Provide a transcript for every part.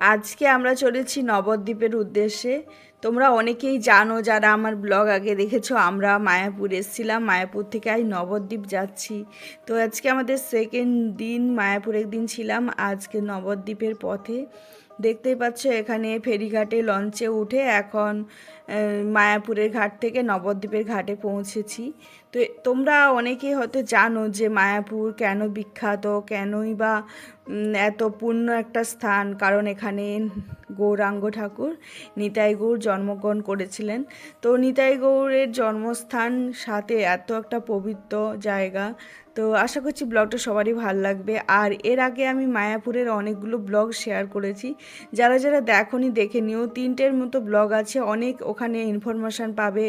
আজকে আমরা চলেছি নবদ্বীপের উদ্দেশ্যে। তোমরা অনেকেই জানো যারা আমার ব্লগ আগে দেখেছ, আমরা মায়াপুর এসেছিলাম। মায়াপুর থেকে আজ নবদ্বীপ যাচ্ছি। তো আজকে আমাদের সেকেন্ড দিন মায়াপুর একদিন ছিলাম আজকে নবদ্বীপের পথে। দেখতেই পাচ্ছ এখানে ফেরিঘাটে লঞ্চে উঠে এখন মায়াপুরের ঘাট থেকে নবদ্বীপের ঘাটে পৌঁছেছি। তো তোমরা অনেকেই হয়তো জানো যে মায়াপুর কেন বিখ্যাত, কেনই বা এত পূর্ণ একটা স্থান। কারণ এখানে গৌরাঙ্গ ঠাকুর, নিতাই গৌর জন্মগ্রহণ করেছিলেন। তো নিতাই গৌরের জন্মস্থান সাথে এত একটা পবিত্র জায়গা। তো আশা করছি ব্লগটা সবারই ভালো লাগবে। আর এর আগে আমি মায়াপুরের অনেকগুলো ব্লগ শেয়ার করেছি। যারা যারা দেখনি, দেখে নিও। তিনটের মতো ব্লগ আছে। অনেক ওখানে ইনফরমেশান পাবে।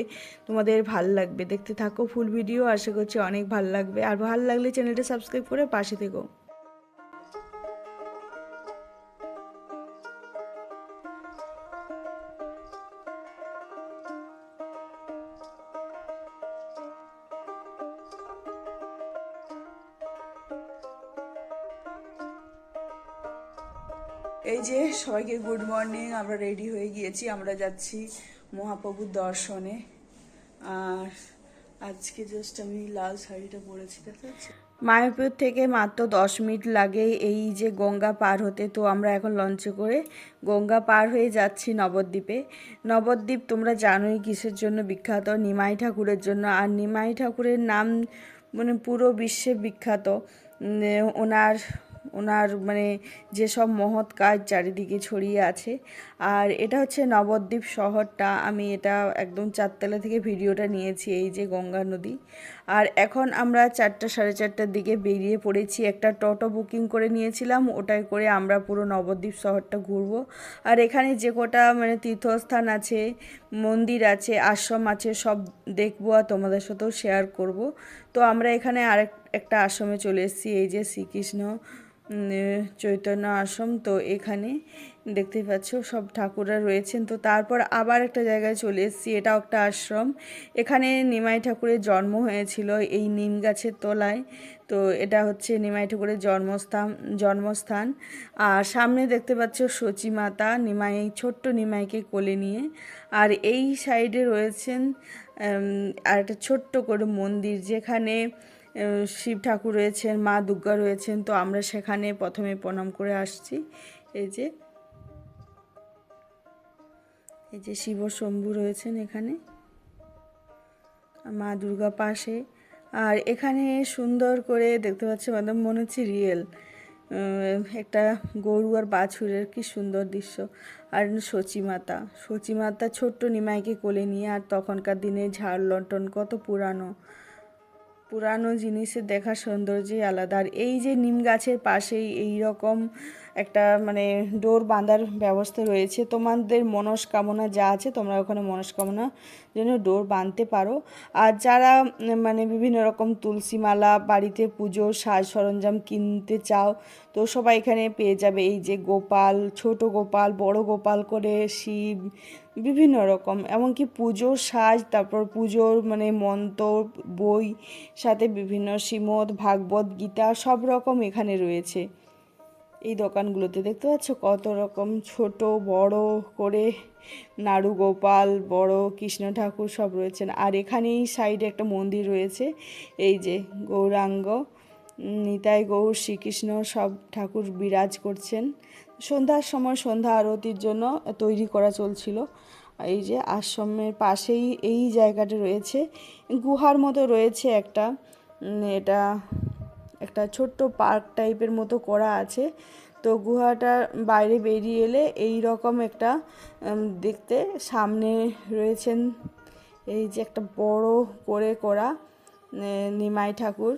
তোমাদের ভালো লাগবে। দেখতে থাকো ফুল ভিডিও আশা করছি অনেক ভালো লাগবে। আর ভালো লাগলে চ্যানেলটা সাবস্ক্রাইব করে পাশে থেকো। এই যে সবাইকে গুড মর্নিং আমরা রেডি হয়ে গিয়েছি, আমরা যাচ্ছি মহাপ্রভুর দর্শনে। আর আজকে জাস্ট আমি লাল শাড়িটা পরেছি, দেখা যাচ্ছে। মায়াপুর থেকে মাত্র দশ মিনিট লাগে এই যে গঙ্গা পার হতে, তো আমরা এখন লঞ্চে করে গঙ্গা পার হয়ে যাচ্ছি নবদ্বীপে। নবদ্বীপ তোমরা জানোই কিসের জন্য বিখ্যাত, নিমাই ঠাকুরের জন্য। আর নিমাই ঠাকুরের নাম মানে পুরো বিশ্বে বিখ্যাত। ওনার ওনার মানে যেসব মহৎ কাজ চারিদিকে ছড়িয়ে আছে। আর এটা হচ্ছে নবদ্বীপ শহরটা। আমি এটা একদম চারতলা থেকে ভিডিওটা নিয়েছি, এই যে গঙ্গা নদী। আর এখন আমরা চারটা সাড়ে চারটার দিকে বেরিয়ে পড়েছি। একটা টোটো বুকিং করে নিয়েছিলাম ওটাই করে আমরা পুরো নবদ্বীপ শহরটা ঘুরবো। আর এখানে যে কটা মানে তীর্থস্থান আছে, মন্দির আছে, আশ্রম আছে, সব দেখব আর তোমাদের সাথেও শেয়ার করব। তো আমরা এখানে আরেক একটা আশ্রমে চলে এসেছি, এই যে শ্রীকৃষ্ণ চৈতন্য আশ্রম, তো এখানে দেখতেই পাচ্ছ সব ঠাকুররা রয়েছেন। তো তারপর আবার একটা জায়গায় চলে এসেছি এটাও একটা আশ্রম। এখানে নিমাই ঠাকুরের জন্ম হয়েছিল এই নিম গাছের তলায়। তো এটা হচ্ছে নিমাই ঠাকুরের জন্মস্থান জন্মস্থান। আর সামনে দেখতে পাচ্ছ সচী মাতা, নিমাই, ছোট্ট নিমাইকে কোলে নিয়ে। আর এই সাইডে রয়েছেন আর একটা ছোট্ট করে মন্দির যেখানে শিব ঠাকুর রয়েছেন, মা দুর্গা রয়েছেন, তো আমরা সেখানে প্রথমে প্রণাম করে আসছি। এই যে এই যে শিব শম্ভু রয়েছেন এখানে, মা দুর্গা পাশে। আর এখানে সুন্দর করে দেখতে পাচ্ছি মানে মনে হচ্ছে রিয়েল একটা গরু আর বাছুরের কি সুন্দর দৃশ্য। আর সচী মাতা সচী মাতা ছোট্ট নিমাইকে কোলে নিয়ে আর তখনকার দিনে ঝাড় লন্ঠন কত পুরানো। পুরানো জিনিসের দেখা সৌন্দর্যই আলাদা। আর এই যে নিম গাছের পাশেই এই রকম একটা মানে ডোর বাঁধার ব্যবস্থা রয়েছে। তোমাদের মনস্কামনা যা আছে, তোমরা ওখানে মনস্কামনা জন্য ডোর বাঁধতে পারো। আর যারা মানে বিভিন্ন রকম তুলসী মালা বাড়িতে পুজোর সাজ সরঞ্জাম কিনতে চাও, তো সবাই এখানে পেয়ে যাবে। এই যে গোপাল, ছোট গোপাল, বড় গোপাল করে শিব, বিভিন্ন রকম। এমনকি পুজোর সাজ, তারপর পুজোর মানে মন্ত্র বই, সাথে বিভিন্ন শ্রীমদ, ভাগবত, গীতা, সব রকম এখানে রয়েছে। এই দোকানগুলোতে দেখতে পাচ্ছ কত রকম ছোট, বড় করে নাড়ু গোপাল, বড় কৃষ্ণ ঠাকুর সব রয়েছেন। আর এখানেই সাইডে একটা মন্দির রয়েছে, এই যে গৌরাঙ্গ নিতাই গৌর, শ্রীকৃষ্ণ সব ঠাকুর বিরাজ করছেন। সন্ধ্যার সময় সন্ধ্যা আরতির জন্য তৈরি করা চলছিল। এই যে আশ্রমের পাশেই এই জায়গাটা রয়েছে। গুহার মতো রয়েছে একটা এটা একটা ছোট্ট পার্ক টাইপের মতো করা আছে। তো গুহাটার বাইরে বেরিয়ে এলে এই রকম একটা দেখতে সামনে রয়েছেন এই যে একটা বড় করে করা নিমাই ঠাকুর,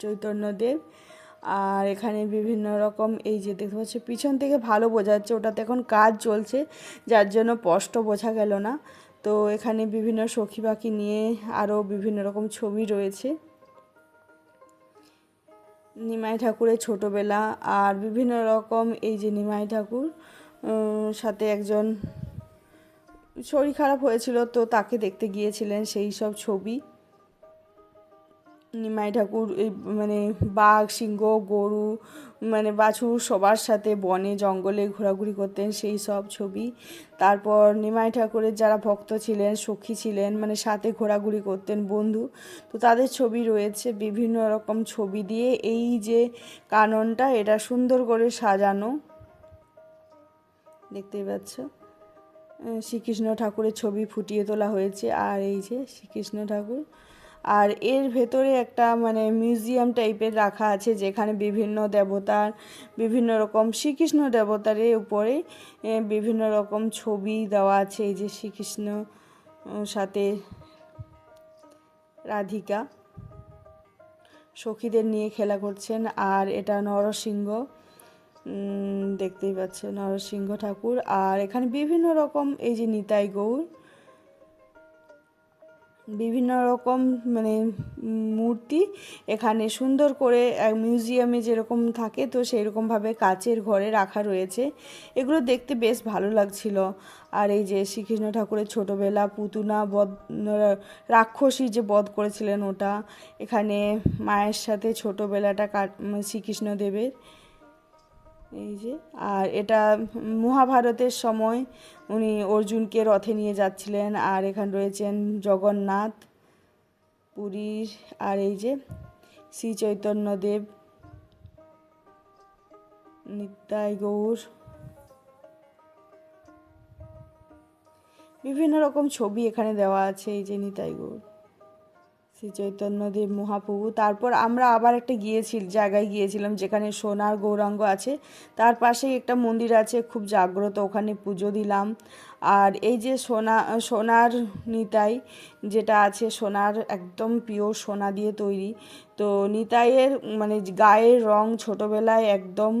চৈতন্যদেব। আর এখানে বিভিন্ন রকম এই যে দেখতে পাচ্ছ, পিছন থেকে ভালো বোঝা যাচ্ছে ওটাতে এখন কাজ চলছে, যার জন্য স্পষ্ট বোঝা গেল না। তো এখানে বিভিন্ন সখী পাখি নিয়ে আরও বিভিন্ন রকম ছবি রয়েছে। নিমাই ঠাকুরের ছোটোবেলা আর বিভিন্ন রকম এই যে নিমাই ঠাকুর সাথে একজন শরীর খারাপ হয়েছিল তো তাকে দেখতে গিয়েছিলেন সেই সব ছবি। নিমাই ঠাকুর, এই মানে বাঘ, সিংহ, গরু মানে বাছুর সবার সাথে বনে, জঙ্গলে ঘোরাঘুরি করতেন, সেই সব ছবি। তারপর নিমাই ঠাকুরের যারা ভক্ত ছিলেন, সখী ছিলেন মানে সাথে ঘোরাঘুরি করতেন বন্ধু। তো তাদের ছবি রয়েছে বিভিন্ন রকম ছবি দিয়ে। এই যে কাননটা, এটা সুন্দর করে সাজানো। দেখতেই পাচ্ছ? শ্রীকৃষ্ণ ঠাকুরের ছবি ফুটিয়ে তোলা হয়েছে। আর এই যে শ্রীকৃষ্ণ ঠাকুর আর এর ভেতরে একটা মানে মিউজিয়াম টাইপের রাখা আছে, যেখানে বিভিন্ন দেবতার, বিভিন্ন রকম শ্রীকৃষ্ণ দেবতার উপরে বিভিন্ন রকম ছবি দেওয়া আছে, এই যে শ্রীকৃষ্ণ সাথে রাধিকা, সখীদের নিয়ে খেলা করছেন, আর এটা নরসিংহ দেখতেই পাচ্ছেন নরসিংহ ঠাকুর, আর এখানে বিভিন্ন রকম, এই যে নিতাই গৌর বিভিন্ন রকম মানে মূর্তি এখানে সুন্দর করে মিউজিয়ামে যেরকম থাকে, তো সেই রকমভাবে কাচের ঘরে রাখা রয়েছে। এগুলো দেখতে বেশ ভালো লাগছিল। আর এই যে শ্রীকৃষ্ণ ঠাকুরের ছোটোবেলা পুতুনা বধ, রাক্ষসী যে বধ করেছিলেন ওটা, এখানে মায়ের সাথে ছোটোবেলাটা কাট, শ্রীকৃষ্ণদেবের। এই যে, আর এটা মহাভারতের সময় উনি অর্জুনকে রথে নিয়ে যাচ্ছিলেন, আর এখানে রয়েছেন জগন্নাথ, পুরীর, আর এই যে শ্রী চৈতন্যদেব, নিতাই গৌর। বিভিন্ন রকম ছবি এখানে দেওয়া আছে, এই যে নিতাই গৌর। শ্রী চৈতন্যদেব মহাপ্রভু। তারপর আমরা আবার একটা গিয়েছি জায়গায় গিয়েছিলাম যেখানে সোনার গৌরাঙ্গ আছে। তার পাশেই একটা মন্দির আছে, খুব জাগ্রত, ওখানে পুজো দিলাম। আর এই যে সোনা, সোনার নিতাই যেটা আছে, সোনার একদম পিওর সোনা দিয়ে তৈরি। তো নিতাইয়ের মানে গায়ের রং ছোটোবেলায় একদম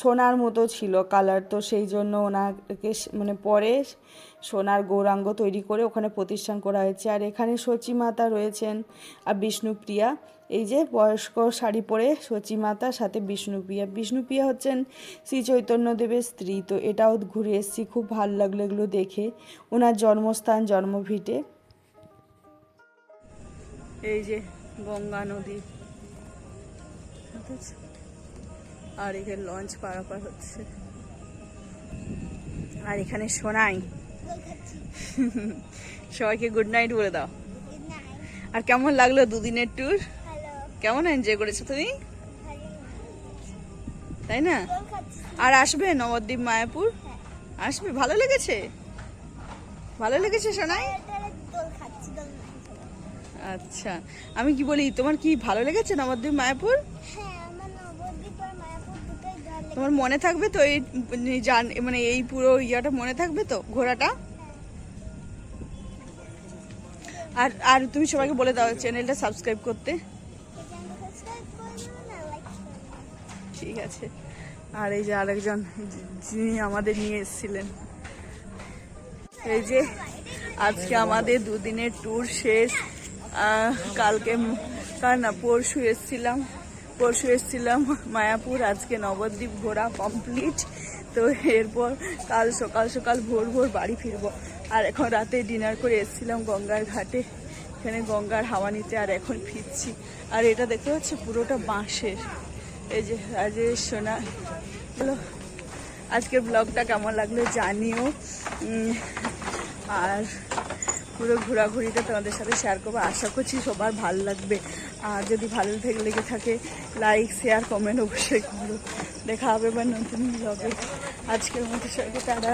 সোনার মতো ছিল কালার তো সেই জন্য ওনাকে মানে পরে সোনার গৌরাঙ্গ তৈরি করে ওখানে প্রতিষ্ঠান করা হয়েছে। আর এখানে মাতা রয়েছেন আর বিষ্ণুপ্রিয়া। এই যে বয়স্ক শাড়ি পরে সচী মাতা সাথে বিষ্ণুপ্রিয়া। বিষ্ণুপ্রিয়া হচ্ছেন শ্রী চৈতন্যদেবের স্ত্রী, তো এটাও ঘুরে এসেছি, খুব ভালো লাগল এগুলো দেখে। ওনার জন্মস্থান, জন্মভিটে। এই যে গঙ্গা নদী। আর এখানে লঞ্চ পারাপার হচ্ছে। আর এখানে সোনাই। সবাইকে গুড নাইট বলে দাও। আর কেমন লাগল দুদিনের ট্যুর কেমন এনজয় করেছ তুমি? তাই না? আর আসবে নবদ্বীপ মায়াপুর? আসবে? ভালো লেগেছে? ভালো লেগেছে সোনাই? আচ্ছা। আমি কি বলি তোমার কি ভালো লেগেছে নবদ্বীপ মায়াপুর? তোমার মনে থাকবে তো এই জান মানে এই পুরো ইয়াটা মনে থাকবে তো, ঘোড়াটা? আর আর তুমি সবাইকে বলে দাও চ্যানেলটা সাবস্ক্রাইব করতে। ঠিক আছে। আর এই যে আরেকজন, যিনি আমাদের নিয়ে এসেছিলেন। এই যে আজকে আমাদের দুদিনের ট্যুর শেষ। কালকে কার না, পরশু এসেছিলাম। পরশু এসেছিলাম মায়াপুর, আজকে নবদ্বীপ ঘোরা কমপ্লিট তো এরপর কাল সকাল সকাল ভোর ভোর বাড়ি ফিরবো। আর এখন রাতে ডিনার করে এসেছিলাম গঙ্গার ঘাটে। এখানে গঙ্গার হাওয়া নিতে আর এখন ফিরছি। আর এটা দেখতে পাচ্ছি, পুরোটা বাঁশের। এই যে রাজেশ, সোনা। হ্যালো আজকের ব্লগটা কেমন লাগল জানিও। আর পুরো ঘোরাঘুরিটা তোমাদের সাথে শেয়ার করব। আশা করছি সবার ভালো লাগবে। আর যদি ভালো থেকে লেগে থাকে লাইক শেয়ার কমেন্ট অবশ্যই করো। দেখা হবে বা নতুন ব্লগে আজকের মতো সবাইকে তারা